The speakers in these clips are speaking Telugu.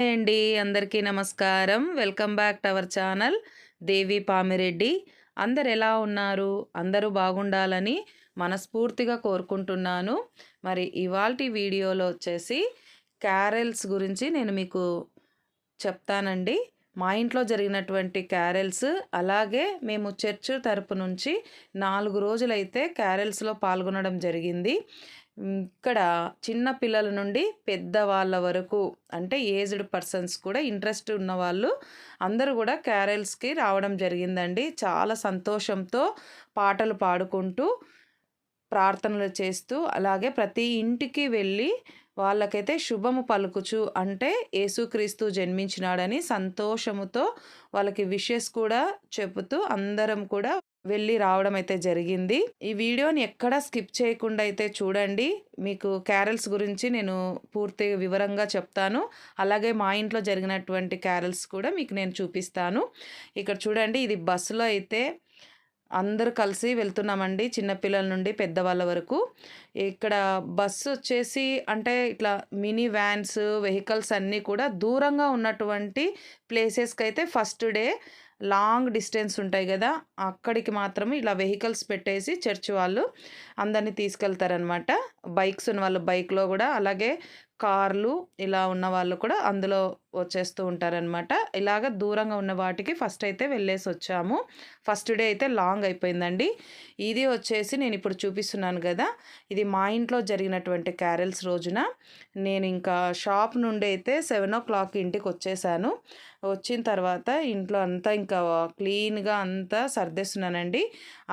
అండి. అందరికీ నమస్కారం. Welcome back to our channel Devi Pamireddy. అందరు ఎలా ఉన్నారు? అందరూ బాగుండాలని మనస్ఫూర్తిగా కోరుకుంటున్నాను. మరి ఇవాల్టి వీడియోలో వచ్చేసి క్యారెల్స్ గురించి నేను మీకు చెప్తానండి. మా ఇంట్లో జరిగినటువంటి క్యారెల్స్ అలాగే మేము చర్చ్ తరపు నుంచి నాలుగు రోజులైతే క్యారెల్స్లో పాల్గొనడం జరిగింది. ఇక్కడ చిన్న పిల్లల నుండి పెద్దవాళ్ళ వరకు అంటే ఏజ్డ్ పర్సన్స్ కూడా ఇంట్రెస్ట్ ఉన్నవాళ్ళు అందరూ కూడా క్యారెల్స్కి రావడం జరిగిందండి. చాలా సంతోషంతో పాటలు పాడుకుంటూ ప్రార్థనలు చేస్తూ అలాగే ప్రతి ఇంటికి వెళ్ళి వాళ్ళకైతే శుభము పలుకుచు అంటే యేసుక్రీస్తు జన్మించినాడని సంతోషముతో వాళ్ళకి విషెస్ కూడా చెబుతూ అందరం కూడా వెళ్ళి రావడం అయితే జరిగింది. ఈ వీడియోని ఎక్కడ స్కిప్ చేయకుండా అయితే చూడండి. మీకు క్యారల్స్ గురించి నేను పూర్తి వివరంగా చెప్తాను. అలాగే మా ఇంట్లో జరిగినటువంటి క్యారల్స్ కూడా మీకు నేను చూపిస్తాను. ఇక్కడ చూడండి ఇది బస్సులో అయితే అందరూ కలిసి వెళ్తున్నామండి చిన్నపిల్లల నుండి పెద్దవాళ్ళ వరకు. ఇక్కడ బస్సు వచ్చేసి అంటే ఇట్లా మినీ వ్యాన్స్ వెహికల్స్ అన్నీ కూడా దూరంగా ఉన్నటువంటి ప్లేసెస్కి అయితే ఫస్ట్ డే లాంగ్ డిస్టెన్స్ ఉంటాయి కదా అక్కడికి మాత్రం ఇలా వెహికల్స్ పెట్టేసి చర్చ్ వాళ్ళు అందరినీ తీసుకెళ్తారనమాట బైక్స్ ఉన్న వాళ్ళు బైక్లో కూడా అలాగే కార్లు ఇలా ఉన్న వాళ్ళు కూడా అందులో వచ్చేస్తూ ఉంటారనమాట ఇలాగ దూరంగా ఉన్న వాటికి ఫస్ట్ అయితే వెళ్ళేసి వచ్చాము. ఫస్ట్ డే అయితే లాంగ్ అయిపోయిందండి. ఇది వచ్చేసి నేను ఇప్పుడు చూపిస్తున్నాను కదా ఇది మా ఇంట్లో జరిగినటువంటి క్యారెల్స్ రోజున. నేను ఇంకా షాప్ నుండి అయితే సెవెన్ ఓ క్లాక్ ఇంటికి వచ్చేసాను. వచ్చిన తర్వాత ఇంట్లో అంతా ఇంకా క్లీన్గా అంతా సర్దేస్తున్నానండి.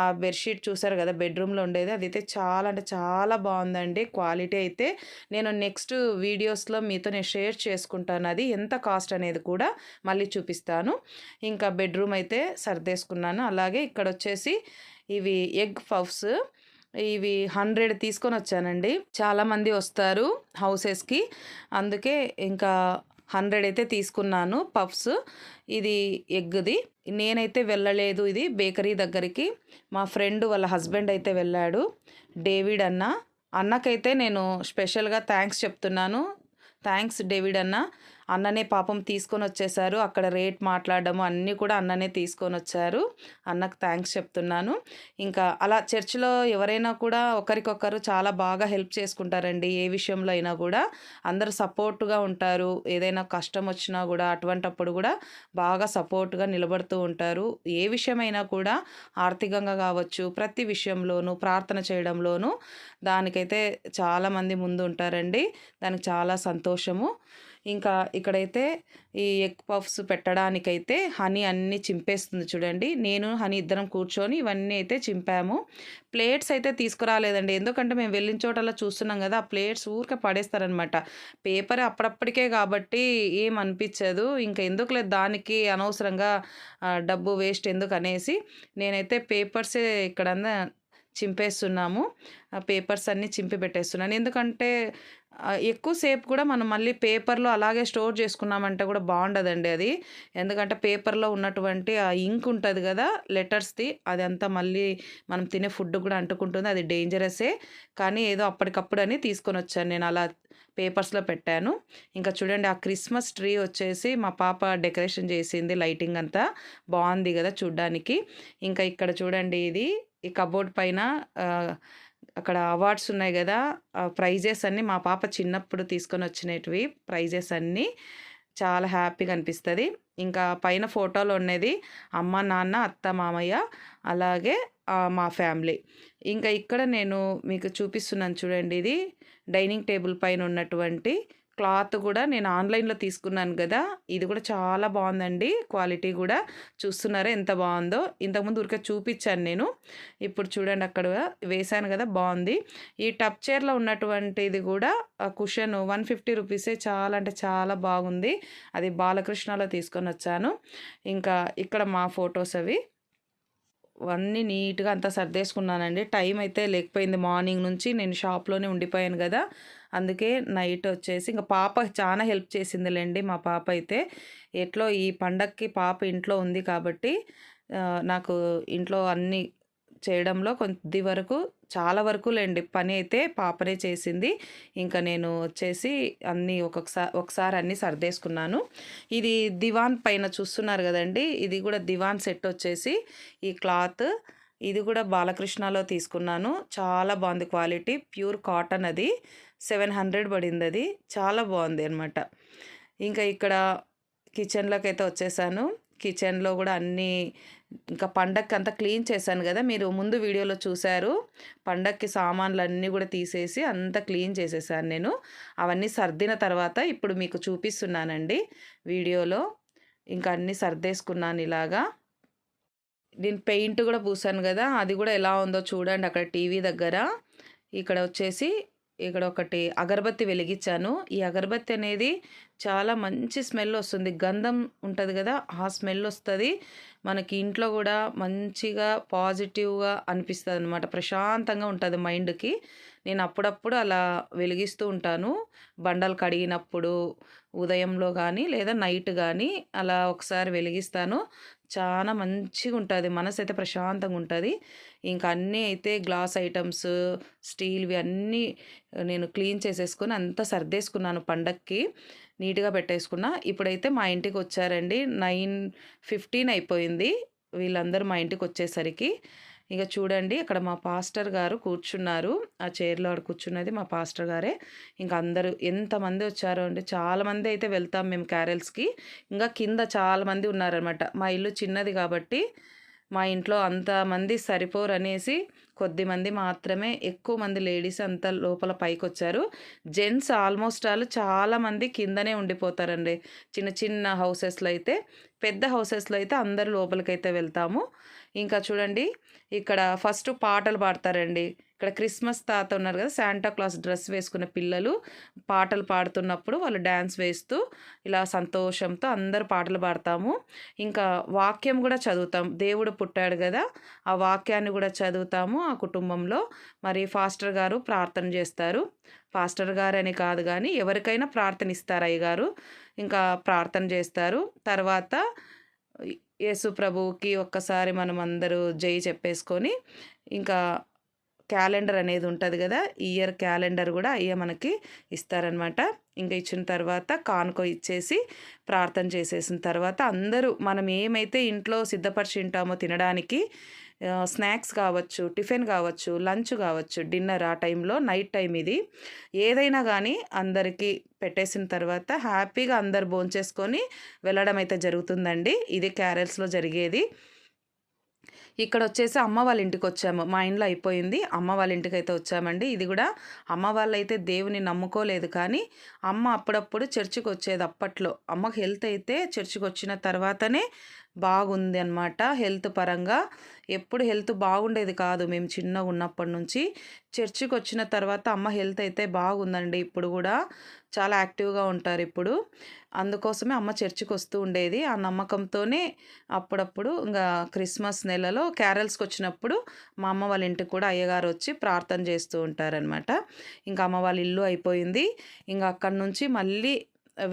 ఆ బెడ్షీట్ చూసారు కదా బెడ్రూమ్లో ఉండేది. అది అయితే చాలా అంటే చాలా బాగుందండి క్వాలిటీ అయితే. నేను నెక్స్ట్ వీడియోస్లో మీతో నేను షేర్ చేసుకుంటాను. అది ఎంత కాస్ట్ అనేది కూడా మళ్ళీ చూపిస్తాను. ఇంకా బెడ్రూమ్ అయితే సర్దేసుకున్నాను. అలాగే ఇక్కడ వచ్చేసి ఇవి ఎగ్ పఫ్స్. ఇవి హండ్రెడ్ తీసుకొని వచ్చానండి. చాలామంది వస్తారు హౌసెస్కి. అందుకే ఇంకా హండ్రెడ్ అయితే తీసుకున్నాను పఫ్స్. ఇది ఎగ్ది. నేనైతే వెళ్ళలేదు ఇది బేకరీ దగ్గరికి. మా ఫ్రెండ్ వాళ్ళ హస్బెండ్ అయితే వెళ్ళాడు. డేవిడ్ అన్న. అన్నకైతే నేను స్పెషల్గా థ్యాంక్స్ చెప్తున్నాను. థ్యాంక్స్ డేవిడ్ అన్న. అన్ననే పాపం తీసుకొని వచ్చేసారు అక్కడ రేట్ మాట్లాడడం అన్నీ కూడా అన్ననే తీసుకొని వచ్చారు అన్నకు థ్యాంక్స్ చెప్తున్నాను. ఇంకా అలా చర్చిలో ఎవరైనా కూడా ఒకరికొకరు చాలా బాగా హెల్ప్ చేసుకుంటారండి. ఏ విషయంలో అయినా కూడా అందరూ సపోర్ట్గా ఉంటారు. ఏదైనా కష్టం వచ్చినా కూడా అటువంటప్పుడు కూడా బాగా సపోర్ట్గా నిలబడుతూ ఉంటారు. ఏ విషయమైనా కూడా ఆర్థికంగా కావచ్చు ప్రతి విషయంలోనూ ప్రార్థన చేయడంలోనూ దానికైతే చాలామంది ముందు ఉంటారండి దానికి చాలా సంతోషము. ఇంకా ఇక్కడైతే ఈ ఎగ్ పఫ్స్ పెట్టడానికైతే హనీ అన్నీ చింపేస్తుంది చూడండి. నేను హనీ ఇద్దరం కూర్చొని ఇవన్నీ అయితే చింపాము. ప్లేట్స్ అయితే తీసుకురాలేదండి. ఎందుకంటే మేము వెళ్ళిన చోటలా చూస్తున్నాం కదా ఆ ప్లేట్స్ ఊరికే పడేస్తారనమాట పేపర్ అప్పుడప్పటికే కాబట్టి ఏం అనిపించదు. ఇంకా ఎందుకు లేదు దానికి అనవసరంగా డబ్బు వేస్ట్ ఎందుకు అనేసి నేనైతే పేపర్సే ఇక్కడన్నా చింపేస్తున్నాము. ఆ పేపర్స్ అన్నీ చింపి పెట్టేస్తున్నాను. ఎందుకంటే ఎక్కువసేపు కూడా మనం మళ్ళీ పేపర్లో అలాగే స్టోర్ చేసుకున్నామంటే కూడా బాగుండదండి అది. ఎందుకంటే పేపర్లో ఉన్నటువంటి ఆ ఇంక్ ఉంటుంది కదా లెటర్స్ది అది అంతా మళ్ళీ మనం తినే ఫుడ్ కూడా అంటుకుంటుంది. అది డేంజరసే. కానీ ఏదో అప్పటికప్పుడు అని తీసుకొని వచ్చాను నేను అలా పేపర్స్లో పెట్టాను. ఇంకా చూడండి ఆ క్రిస్మస్ ట్రీ వచ్చేసి మా పాప డెకరేషన్ చేసింది లైటింగ్ అంతా. బాగుంది కదా చూడ్డానికి. ఇంకా ఇక్కడ చూడండి ఇది. ఈ కబోర్డ్ పైన అక్కడ అవార్డ్స్ ఉన్నాయి కదా ప్రైజెస్ అన్నీ మా పాప చిన్నప్పుడు తీసుకొని వచ్చినవి ప్రైజెస్ అన్నీ చాలా హ్యాపీగా అనిపిస్తుంది. ఇంకా పైన ఫోటోలో ఉన్నది అమ్మ నాన్న అత్త మామయ్య అలాగే మా ఫ్యామిలీ. ఇంకా ఇక్కడ నేను మీకు చూపిస్తున్నాను చూడండి ఇది డైనింగ్ టేబుల్ పైన ఉన్నటువంటి క్లాత్ కూడా నేను ఆన్లైన్లో తీసుకున్నాను కదా ఇది కూడా చాలా బాగుందండి. క్వాలిటీ కూడా చూస్తున్నారా ఎంత బాగుందో. ఇంతకుముందు ఊరికే చూపించాను నేను. ఇప్పుడు చూడండి అక్కడ వేశాను కదా బాగుంది. ఈ టప్ చైర్లో ఉన్నటువంటిది కూడా కుషన్ వన్ ఫిఫ్టీ రూపీసే చాలా అంటే చాలా బాగుంది. అది బాలకృష్ణలో తీసుకొని వచ్చాను. ఇంకా ఇక్కడ మా ఫొటోస్ అవి. అన్నీ నీట్గా అంతా సర్దేసుకున్నానండి. టైం అయితే లేకపోయింది. మార్నింగ్ నుంచి నేను షాప్లోనే ఉండిపోయాను కదా. అందుకే నైట్ వచ్చేసి ఇంకా పాప చాలా హెల్ప్ చేసిందిలేండి మా పాప అయితే. ఎట్లో ఈ పండక్కి పాప ఇంట్లో ఉంది కాబట్టి నాకు ఇంట్లో అన్నీ చేయడంలో కొద్ది వరకు చాలా వరకు లేండి. పని అయితే పాపనే చేసింది. ఇంకా నేను వచ్చేసి అన్నీ ఒక్కొక్కసారి ఒకసారి అన్నీ సర్దేసుకున్నాను. ఇది దివాన్ పైన చూస్తున్నారు కదండి. ఇది కూడా దివాన్ సెట్ వచ్చేసి ఈ క్లాత్. ఇది కూడా బాలకృష్ణలో తీసుకున్నాను. చాలా బాగుంది క్వాలిటీ. ప్యూర్ కాటన్ అది. సెవెన్ హండ్రెడ్ పడింది అది. చాలా బాగుంది అనమాట ఇంకా ఇక్కడ కిచెన్లోకి అయితే వచ్చేసాను. కిచెన్లో కూడా అన్నీ ఇంకా పండక్కి అంతా క్లీన్ చేశాను కదా మీరు ముందు వీడియోలో చూశారు. పండక్కి సామాన్లు అన్నీ కూడా తీసేసి అంతా క్లీన్ చేసేసాను నేను. అవన్నీ సర్దిన తర్వాత ఇప్పుడు మీకు చూపిస్తున్నానండి వీడియోలో. ఇంకా అన్నీ సర్దేసుకున్నాను ఇలాగా. నేను పెయింట్ కూడా పూసాను కదా అది కూడా ఎలా ఉందో చూడండి అక్కడ టీవీ దగ్గర. ఇక్కడ వచ్చేసి ఇక్కడ ఒకటి అగరబత్తి వెలిగించాను. ఈ అగరబత్తి అనేది చాలా మంచి స్మెల్ వస్తుంది. గంధం ఉంటుంది కదా ఆ స్మెల్ వస్తుంది. మనకి ఇంట్లో కూడా మంచిగా పాజిటివ్గా అనిపిస్తుంది అనమాట ప్రశాంతంగా ఉంటుంది మైండ్కి. నేను అప్పుడప్పుడు అలా వెలిగిస్తూ ఉంటాను. బండలు కడిగినప్పుడు ఉదయంలో కానీ లేదా నైట్ కానీ అలా ఒకసారి వెలిగిస్తాను. చాలా మంచిగా ఉంటుంది మనసు అయితే ప్రశాంతంగా ఉంటుంది ఇంకా అన్నీ అయితే గ్లాస్ ఐటమ్స్ స్టీల్వి అన్నీ నేను క్లీన్ చేసేసుకొని అంతా సర్దేసుకున్నాను పండక్కి. నీట్గా పెట్టేసుకున్నా. ఇప్పుడైతే మా ఇంటికి వచ్చారండి. నైన్ ఫిఫ్టీన్ అయిపోయింది. వీళ్ళందరూ మా ఇంటికి వచ్చేసరికి. ఇక చూడండి అక్కడ మా పాస్టర్ గారు కూర్చున్నారు. ఆ చైర్లో ఆడ కూర్చున్నది మా పాస్టర్ గారే. ఇంకా అందరూ ఎంతమంది వచ్చారో అండి. చాలామంది అయితే వెళ్తాం మేము క్యారెల్స్కి. ఇంకా కింద చాలామంది ఉన్నారనమాట మా ఇల్లు చిన్నది కాబట్టి మా ఇంట్లో అంతమంది సరిపోరు అనేసి కొద్ది మంది మాత్రమే ఎక్కువ మంది లేడీస్ అంత లోపల పైకి వచ్చారు జెంట్స్ ఆల్మోస్ట్ ఆల్ చాలామంది కిందనే ఉండిపోతారండి. చిన్న చిన్న హౌసెస్లో అయితే పెద్ద హౌసెస్లో అయితే అందరు లోపలికైతే వెళ్తాము. ఇంకా చూడండి ఇక్కడ ఫస్ట్ పాటలు పాడతారండి. ఇక్కడ క్రిస్మస్ తాత ఉన్నారు కదా శాంటా క్లాస్ డ్రెస్ వేసుకున్న పిల్లలు పాటలు పాడుతున్నప్పుడు వాళ్ళు డ్యాన్స్ వేస్తూ ఇలా సంతోషంతో అందరు పాటలు పాడతాము. ఇంకా వాక్యం కూడా చదువుతాం. దేవుడు పుట్టాడు కదా ఆ వాక్యాన్ని కూడా చదువుతాము ఆ కుటుంబంలో. మరి ఫాస్టర్ గారు ప్రార్థన చేస్తారు. పాస్టర్ గారు అని కాదు కానీ ఎవరికైనా ప్రార్థన ఇస్తారు అయ్యగారు. ఇంకా ప్రార్థన చేస్తారు. తర్వాత యేసు ప్రభువుకి ఒక్కసారి మనం అందరూ జై చెప్పేసుకొని ఇంకా క్యాలెండర్ అనేది ఉంటుంది కదా ఇయర్ క్యాలెండర్ కూడా అయ్యే మనకి ఇస్తారనమాట ఇంకా ఇచ్చిన తర్వాత కానుకో ఇచ్చేసి ప్రార్థన చేసేసిన తర్వాత అందరూ మనం ఏమైతే ఇంట్లో సిద్ధపరిచి ఉంటామో తినడానికి స్నాక్స్ కావచ్చు టిఫిన్ కావచ్చు లంచ్ కావచ్చు డిన్నర్ ఆ టైంలో నైట్ టైం ఇది. ఏదైనా కానీ అందరికీ పెట్టేసిన తర్వాత హ్యాపీగా అందరు భోంచేసుకొని వెళ్ళడం అయితే జరుగుతుందండి. ఇది క్యారెల్స్లో జరిగేది. ఇక్కడ వచ్చేసి అమ్మ వాళ్ళ ఇంటికి వచ్చాము. మా ఇంట్లో అయిపోయింది. అమ్మ వాళ్ళ ఇంటికి అయితే వచ్చామండి. ఇది కూడా అమ్మ వాళ్ళైతే దేవుని నమ్ముకోలేదు కానీ అమ్మ అప్పుడప్పుడు చర్చికి వచ్చేది అప్పట్లో. అమ్మకి హెల్త్ అయితే చర్చికి వచ్చిన తర్వాతనే బాగుంది అనమాట హెల్త్ పరంగా ఎప్పుడు హెల్త్ బాగుండేది కాదు. మేము చిన్నగా ఉన్నప్పటి నుంచి చర్చికి వచ్చిన తర్వాత అమ్మ హెల్త్ అయితే బాగుందండి. ఇప్పుడు కూడా చాలా యాక్టివ్గా ఉంటారు ఇప్పుడు. అందుకోసమే అమ్మ చర్చికి వస్తూ ఉండేది. ఆ నమ్మకంతోనే అప్పుడప్పుడు ఇంకా క్రిస్మస్ నెలలో క్యారల్స్కి వచ్చినప్పుడు మా అమ్మ వాళ్ళ ఇంటికి కూడా అయ్యగారు వచ్చి ప్రార్థన చేస్తూ ఉంటారనమాట ఇంకా అమ్మ వాళ్ళ ఇల్లు అయిపోయింది. ఇంకా అక్కడి నుంచి మళ్ళీ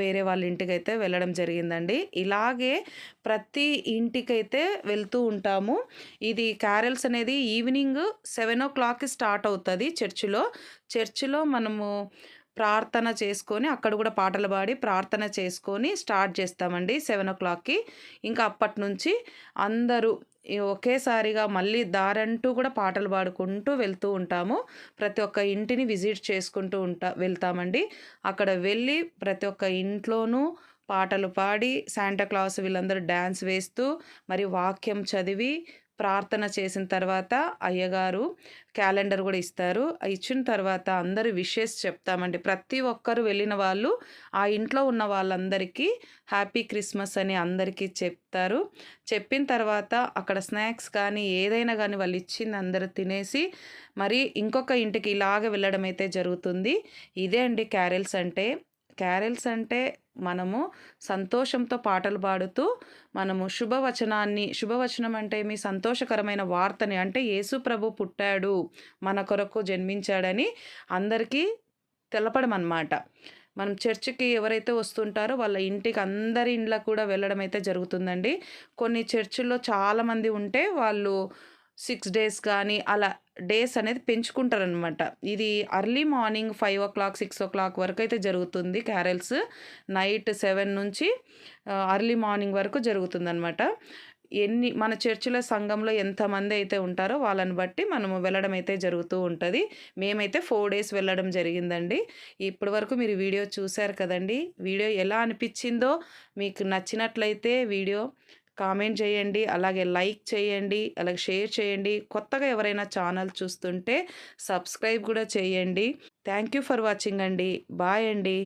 వేరే వాళ్ళ ఇంటికైతే వెళ్ళడం జరిగిందండి. ఇలాగే ప్రతి ఇంటికైతే వెళ్తూ ఉంటాము. ఇది క్యారల్స్ అనేది ఈవినింగ్ సెవెన్ ఓ క్లాక్కి స్టార్ట్ అవుతుంది చర్చిలో. చర్చిలో మనము ప్రార్థన చేసుకొని అక్కడ కూడా పాటలు పాడి ప్రార్థన చేసుకొని స్టార్ట్ చేస్తామండి సెవెన్ ఓ క్లాక్కి. ఇంకా అప్పటి నుంచి అందరూ ఒకేసారిగా మళ్ళీ దారంటూ కూడా పాటలు పాడుకుంటూ వెళ్తూ ఉంటాము. ప్రతి ఒక్క ఇంటిని విజిట్ చేసుకుంటూ ఉంటా వెళ్తామండి. అక్కడ వెళ్ళి ప్రతి ఒక్క ఇంట్లోనూ పాటలు పాడి శాంటాక్లాస్ వీళ్ళందరూ డ్యాన్స్ వేస్తూ మరి వాక్యం చదివి ప్రార్థన చేసిన తర్వాత అయ్యగారు క్యాలెండర్ కూడా ఇస్తారు. ఇచ్చిన తర్వాత అందరూ విషెస్ చెప్తామండి. ప్రతి ఒక్కరు వెళ్ళిన వాళ్ళు ఆ ఇంట్లో ఉన్న వాళ్ళందరికీ హ్యాపీ క్రిస్మస్ అని అందరికీ చెప్తారు. చెప్పిన తర్వాత అక్కడ స్నాక్స్ కానీ ఏదైనా కానీ వాళ్ళు ఇచ్చింది అందరూ తినేసి మరి ఇంకొక ఇంటికి ఇలాగ వెళ్ళడం అయితే జరుగుతుంది. ఇదే అండి క్యారెల్స్ అంటే. క్యారెల్స్ అంటే మనము సంతోషంతో పాటలు పాడుతూ మనము శుభవచనాన్ని శుభవచనం అంటే మీ సంతోషకరమైన వార్తని అంటే యేసు ప్రభు పుట్టాడు మన కొరకు జన్మించాడని అందరికీ తెలపడమన్నమాట. మనం చర్చికి ఎవరైతే వస్తుంటారో వాళ్ళ ఇంటికి అందరి ఇండ్లకు కూడా వెళ్ళడం అయితే జరుగుతుందండి. కొన్ని చర్చిల్లో చాలామంది ఉంటే వాళ్ళు సిక్స్ డేస్ కానీ అలా డేస్ అనేది పెంచుకుంటారనమాట ఇది early morning five o'clock six o'clock వరకు అయితే జరుగుతుంది క్యారెల్స్. నైట్ సెవెన్ నుంచి అర్లీ మార్నింగ్ వరకు జరుగుతుందనమాట ఎన్ని మన చర్చిలో సంఘంలో ఎంతమంది అయితే ఉంటారో వాళ్ళని బట్టి మనము వెళ్ళడం అయితే జరుగుతూ ఉంటుంది. మేమైతే ఫోర్ డేస్ వెళ్ళడం జరిగిందండి. ఇప్పటి వరకు మీరు వీడియో చూశారు కదండి. వీడియో ఎలా అనిపించిందో మీకు నచ్చినట్లయితే వీడియో కామెంట్ చేయండి అలాగే లైక్ చేయండి అలాగే షేర్ చేయండి. కొత్తగా ఎవరైనా ఛానల్ చూస్తుంటే సబ్స్క్రైబ్ కూడా చేయండి. థ్యాంక్ యూ ఫర్ వాచింగ్ అండి. బాయ్ అండి.